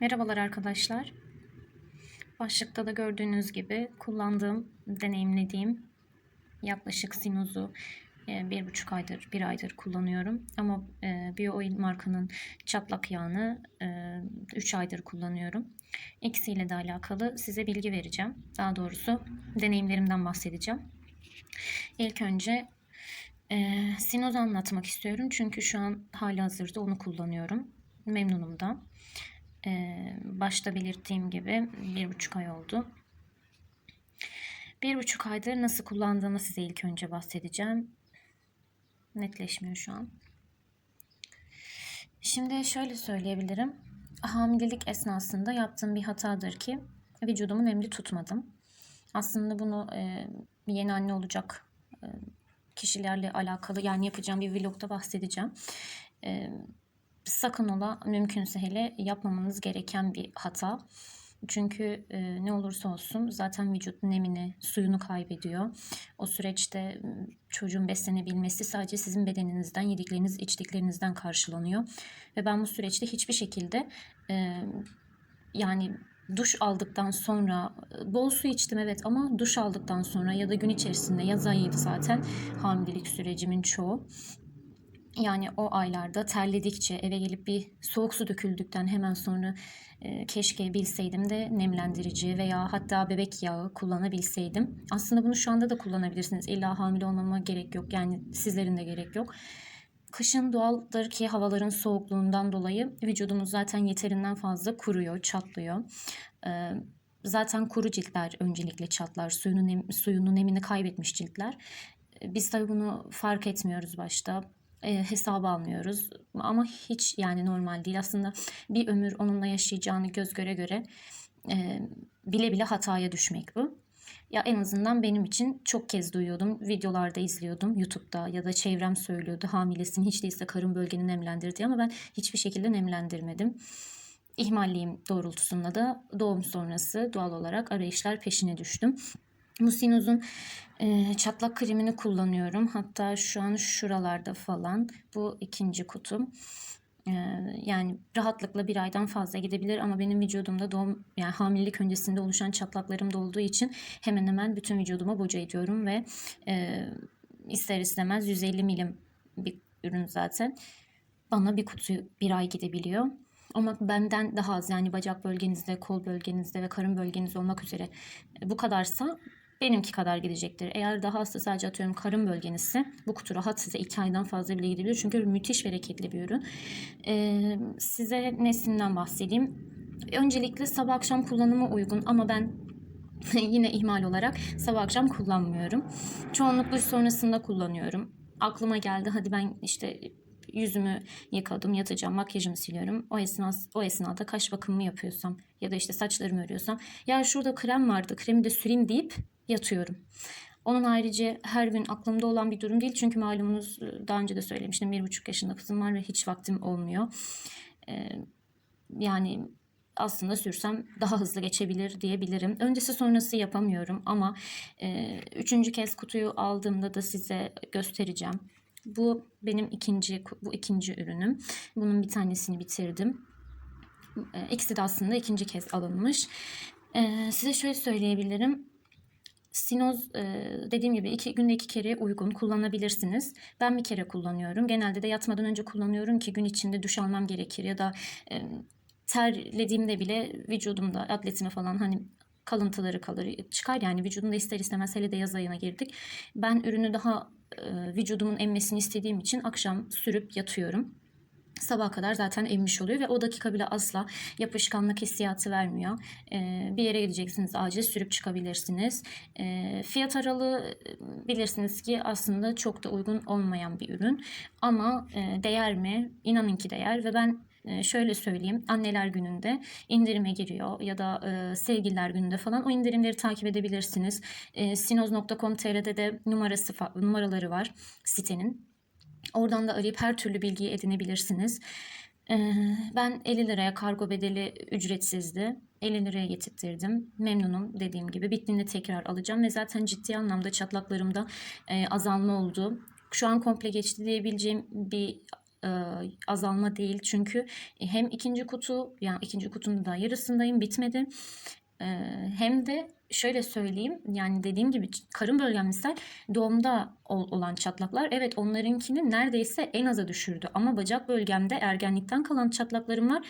Merhabalar arkadaşlar. Başlıkta da gördüğünüz gibi kullandığım, deneyimlediğim yaklaşık Sinoz'u e, bir buçuk aydır, bir aydır kullanıyorum. Ama e, BioOil markanın çatlak yağını e, üç aydır kullanıyorum. İkisiyle de alakalı size bilgi vereceğim. Daha doğrusu deneyimlerimden bahsedeceğim. İlk önce e, Sinoz'u anlatmak istiyorum. Çünkü şu an hali hazırda onu kullanıyorum. Memnunum da. Ee, başta belirttiğim gibi bir buçuk ay oldu. Bir buçuk aydır nasıl kullandığımı size ilk önce bahsedeceğim. Netleşmiyor şu an. Şimdi şöyle söyleyebilirim. Hamilelik esnasında yaptığım bir hatadır ki vücudumu nemli tutmadım. Aslında bunu e, yeni anne olacak e, kişilerle alakalı yani yapacağım bir vlogda bahsedeceğim. E, sakın ola mümkünse hele yapmamanız gereken bir hata. Çünkü e, ne olursa olsun zaten vücut nemini, suyunu kaybediyor. O süreçte çocuğun beslenebilmesi sadece sizin bedeninizden, yedikleriniz, içtiklerinizden karşılanıyor. Ve ben bu süreçte hiçbir şekilde e, yani duş aldıktan sonra bol su içtim evet ama duş aldıktan sonra ya da gün içerisinde yaz ayıydı zaten hamilelik sürecimin çoğu. Yani o aylarda terledikçe eve gelip bir soğuk su döküldükten hemen sonra e, keşke bilseydim de nemlendirici veya hatta bebek yağı kullanabilseydim. Aslında bunu şu anda da kullanabilirsiniz. İlla hamile olmama gerek yok. Yani sizlerin de gerek yok. Kışın doğaldır ki havaların soğukluğundan dolayı vücudumuz zaten yeterinden fazla kuruyor, çatlıyor. Ee, zaten kuru ciltler öncelikle çatlar. Suyunu, nem, suyunu nemini kaybetmiş ciltler. Biz tabii bunu fark etmiyoruz başta e, hesaba almıyoruz. Ama hiç yani normal değil. Aslında bir ömür onunla yaşayacağını göz göre göre e, bile bile hataya düşmek bu. Ya en azından benim için çok kez duyuyordum. Videolarda izliyordum YouTube'da ya da çevrem söylüyordu hamilesin hiç değilse karın bölgeni nemlendir diye ama ben hiçbir şekilde nemlendirmedim. İhmalliğim doğrultusunda da doğum sonrası doğal olarak arayışlar peşine düştüm. Musinoz'un e, çatlak kremini kullanıyorum. Hatta şu an şuralarda falan. Bu ikinci kutum. E, yani rahatlıkla bir aydan fazla gidebilir ama benim vücudumda doğum yani hamilelik öncesinde oluşan çatlaklarım da olduğu için hemen hemen bütün vücuduma boca ediyorum ve e, ister istemez 150 milim bir ürün zaten. Bana bir kutu bir ay gidebiliyor. Ama benden daha az yani bacak bölgenizde, kol bölgenizde ve karın bölgenizde olmak üzere bu kadarsa benimki kadar gidecektir. Eğer daha hasta sadece atıyorum karın bölgenizse bu kutu rahat size 2 aydan fazla bile gidebilir. Çünkü müthiş bereketli bir ürün. Ee, size nesinden bahsedeyim. Öncelikle sabah akşam kullanıma uygun ama ben yine ihmal olarak sabah akşam kullanmıyorum. Çoğunlukla sonrasında kullanıyorum. Aklıma geldi hadi ben işte yüzümü yıkadım, yatacağım, makyajımı siliyorum. O esnada, o esnada kaş bakımımı yapıyorsam ya da işte saçlarımı örüyorsam ya şurada krem vardı, kremi de süreyim deyip yatıyorum. Onun harici her gün aklımda olan bir durum değil. Çünkü malumunuz daha önce de söylemiştim. Bir buçuk yaşında kızım var ve hiç vaktim olmuyor. Ee, yani aslında sürsem daha hızlı geçebilir diyebilirim. Öncesi sonrası yapamıyorum ama e, üçüncü kez kutuyu aldığımda da size göstereceğim. Bu benim ikinci bu ikinci ürünüm. Bunun bir tanesini bitirdim. E, ikisi de aslında ikinci kez alınmış. E, size şöyle söyleyebilirim. Sinoz dediğim gibi iki günde iki kere uygun kullanabilirsiniz. Ben bir kere kullanıyorum. Genelde de yatmadan önce kullanıyorum ki gün içinde duş almam gerekir ya da terlediğimde bile vücudumda atletine falan hani kalıntıları kalır çıkar yani vücudumda ister istemez hele de yaz ayına girdik. Ben ürünü daha vücudumun emmesini istediğim için akşam sürüp yatıyorum sabah kadar zaten emmiş oluyor ve o dakika bile asla yapışkanlık hissiyatı vermiyor. Ee, bir yere gideceksiniz acil sürüp çıkabilirsiniz. Ee, fiyat aralığı bilirsiniz ki aslında çok da uygun olmayan bir ürün. Ama e, değer mi? İnanın ki değer ve ben e, şöyle söyleyeyim anneler gününde indirime giriyor ya da e, sevgililer gününde falan o indirimleri takip edebilirsiniz. E, sinoz.com.tr'de de numarası numaraları var sitenin. Oradan da arayıp her türlü bilgiyi edinebilirsiniz. Ee, ben 50 liraya kargo bedeli ücretsizdi. 50 liraya getirttirdim. Memnunum dediğim gibi. Bittiğinde tekrar alacağım ve zaten ciddi anlamda çatlaklarımda e, azalma oldu. Şu an komple geçti diyebileceğim bir e, azalma değil. Çünkü hem ikinci kutu yani ikinci kutunun da yarısındayım bitmedi. Hem de şöyle söyleyeyim yani dediğim gibi karın bölgem misal doğumda ol- olan çatlaklar evet onlarınkini neredeyse en aza düşürdü. Ama bacak bölgemde ergenlikten kalan çatlaklarım var.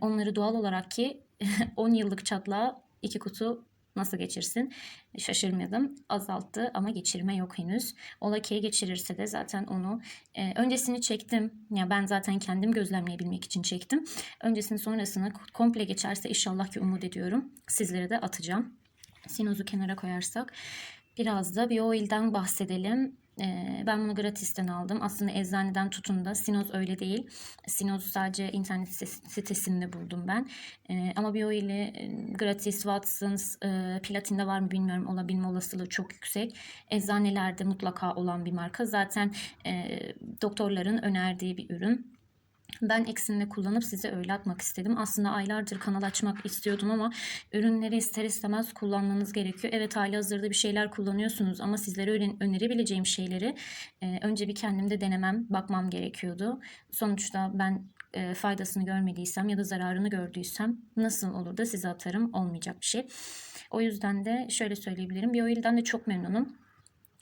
Onları doğal olarak ki 10 yıllık çatlağı iki kutu nasıl geçirsin? Şaşırmadım. Azalttı ama geçirme yok henüz. Ola ki geçirirse de zaten onu e, öncesini çektim. Ya ben zaten kendim gözlemleyebilmek için çektim. Öncesini sonrasını komple geçerse inşallah ki umut ediyorum. Sizlere de atacağım. Sinozu kenara koyarsak biraz da BioIl'den bahsedelim. Ee, ben bunu gratisten aldım. Aslında eczaneden tutun da Sinoz öyle değil. Sinoz sadece internet sitesi- sitesinde buldum ben. Ee, ama BioIl'i e, gratis, Watsons, e, Platin'de var mı bilmiyorum. Olabilme olasılığı çok yüksek. Eczanelerde mutlaka olan bir marka. Zaten e, doktorların önerdiği bir ürün. Ben eksimle kullanıp size öyle atmak istedim. Aslında aylardır kanal açmak istiyordum ama ürünleri ister istemez kullanmanız gerekiyor. Evet hali hazırda bir şeyler kullanıyorsunuz ama sizlere öne- önerebileceğim şeyleri e, önce bir kendimde denemem, bakmam gerekiyordu. Sonuçta ben e, faydasını görmediysem ya da zararını gördüysem nasıl olur da size atarım olmayacak bir şey. O yüzden de şöyle söyleyebilirim. BioIl'den de çok memnunum.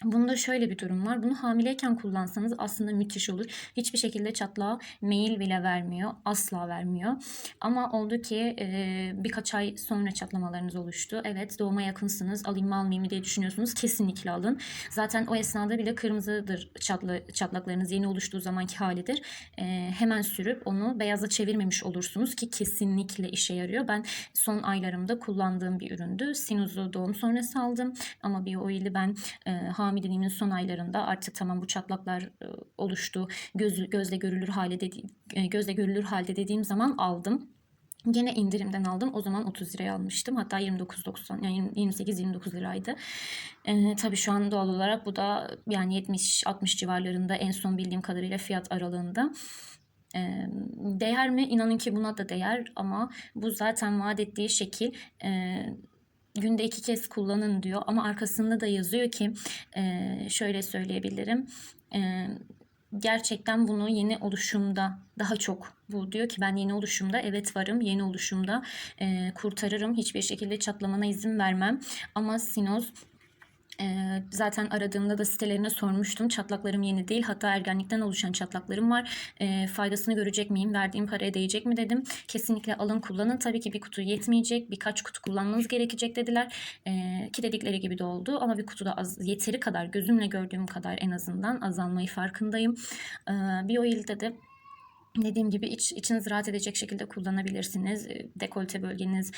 Bunda şöyle bir durum var. Bunu hamileyken kullansanız aslında müthiş olur. Hiçbir şekilde çatlağa mail bile vermiyor. Asla vermiyor. Ama oldu ki e, birkaç ay sonra çatlamalarınız oluştu. Evet doğuma yakınsınız. Alayım mı almayayım mı diye düşünüyorsunuz. Kesinlikle alın. Zaten o esnada bile kırmızıdır çatla, çatlaklarınız yeni oluştuğu zamanki halidir. E, hemen sürüp onu beyaza çevirmemiş olursunuz ki kesinlikle işe yarıyor. Ben son aylarımda kullandığım bir üründü. Sinuz'u doğum sonrası aldım. Ama bir oili ben e, hamileliğimin son aylarında artık tamam bu çatlaklar e, oluştu. Göz, gözle görülür hale dedi, e, gözle görülür halde dediğim zaman aldım. Gene indirimden aldım. O zaman 30 liraya almıştım. Hatta 29.90 yani 28-29 liraydı. Ee, tabii şu an doğal olarak bu da yani 70-60 civarlarında en son bildiğim kadarıyla fiyat aralığında. Ee, değer mi? İnanın ki buna da değer ama bu zaten vaat ettiği şekil e, günde iki kez kullanın diyor ama arkasında da yazıyor ki e, şöyle söyleyebilirim. E, gerçekten bunu yeni oluşumda daha çok bu diyor ki ben yeni oluşumda evet varım yeni oluşumda e, kurtarırım hiçbir şekilde çatlamana izin vermem ama sinoz zaten aradığımda da sitelerine sormuştum. Çatlaklarım yeni değil. Hatta ergenlikten oluşan çatlaklarım var. Ee, faydasını görecek miyim? Verdiğim paraya değecek mi dedim. Kesinlikle alın kullanın. Tabii ki bir kutu yetmeyecek. Birkaç kutu kullanmanız gerekecek dediler. Ee, ki dedikleri gibi de oldu. Ama bir kutuda az, yeteri kadar gözümle gördüğüm kadar en azından azalmayı farkındayım. Ee, BioIl'de de Dediğim gibi iç, içiniz rahat edecek şekilde kullanabilirsiniz. Dekolte bölgeniz,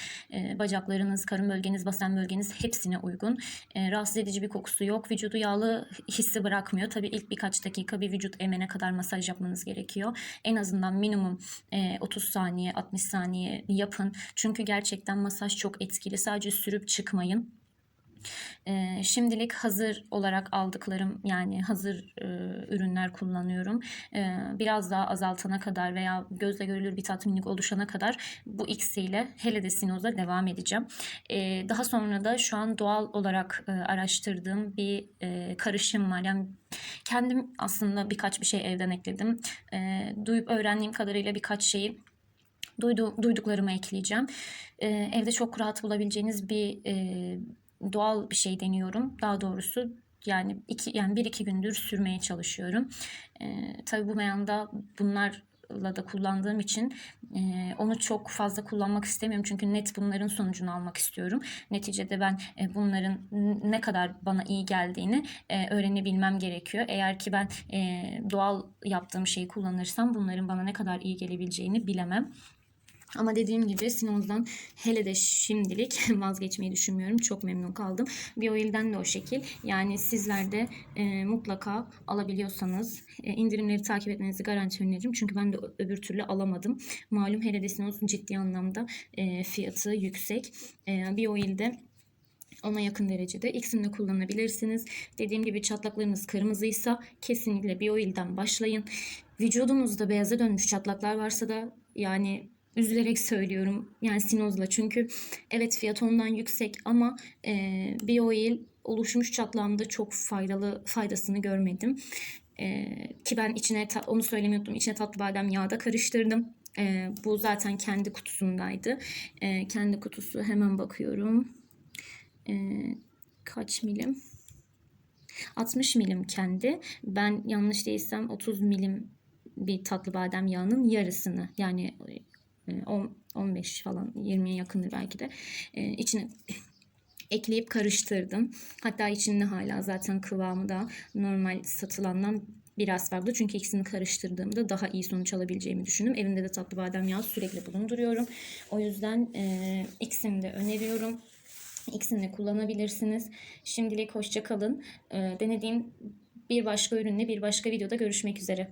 bacaklarınız, karın bölgeniz, basen bölgeniz hepsine uygun. Rahatsız edici bir kokusu yok. Vücudu yağlı hissi bırakmıyor. Tabii ilk birkaç dakika bir vücut emene kadar masaj yapmanız gerekiyor. En azından minimum e, 30 saniye, 60 saniye yapın. Çünkü gerçekten masaj çok etkili. Sadece sürüp çıkmayın. Şimdilik hazır olarak aldıklarım yani hazır e, ürünler kullanıyorum. Biraz daha azaltana kadar veya gözle görülür bir tatminlik oluşana kadar bu ikisiyle hele de Sinoz'a devam edeceğim. Daha sonra da şu an doğal olarak e, araştırdığım bir e, karışım var. Yani kendim aslında birkaç bir şey evden ekledim. Ee, duyup öğrendiğim kadarıyla birkaç şeyi duydu, duyduklarımı ekleyeceğim. Ee, evde çok rahat bulabileceğiniz bir e, doğal bir şey deniyorum. Daha doğrusu yani iki yani bir iki gündür sürmeye çalışıyorum. Ee, tabii bu meyanda bunlarla da kullandığım için e, onu çok fazla kullanmak istemiyorum. Çünkü net bunların sonucunu almak istiyorum. Neticede ben e, bunların ne kadar bana iyi geldiğini e, öğrenebilmem gerekiyor. Eğer ki ben e, doğal yaptığım şeyi kullanırsam bunların bana ne kadar iyi gelebileceğini bilemem. Ama dediğim gibi Sinoz'dan hele de şimdilik vazgeçmeyi düşünmüyorum. Çok memnun kaldım. BioIl'den de o şekil. Yani sizler de e, mutlaka alabiliyorsanız e, indirimleri takip etmenizi garanti öneririm. Çünkü ben de öbür türlü alamadım. Malum hele de Sinoz ciddi anlamda e, fiyatı yüksek. E, BioIl'de ona yakın derecede ikisini de kullanabilirsiniz. Dediğim gibi çatlaklarınız kırmızıysa kesinlikle BioIl'den başlayın. Vücudunuzda beyaza dönmüş çatlaklar varsa da yani üzülerek söylüyorum. Yani Sinoz'la çünkü evet fiyat ondan yüksek ama e, BioIl oluşmuş çatlağımda çok faydalı faydasını görmedim. Ee, ki ben içine onu söylemiyordum. İçine tatlı badem yağı da karıştırdım. Ee, bu zaten kendi kutusundaydı. Ee, kendi kutusu hemen bakıyorum. Ee, kaç milim? 60 milim kendi. Ben yanlış değilsem 30 milim bir tatlı badem yağının yarısını yani e, 15 falan 20'ye yakındır belki de e, içine ekleyip karıştırdım. Hatta içinde hala zaten kıvamı da normal satılandan biraz farklı. Çünkü ikisini karıştırdığımda daha iyi sonuç alabileceğimi düşündüm. Evimde de tatlı badem yağı sürekli bulunduruyorum. O yüzden e, ikisini de öneriyorum. İkisini de kullanabilirsiniz. Şimdilik hoşça kalın. E, denediğim bir başka ürünle bir başka videoda görüşmek üzere.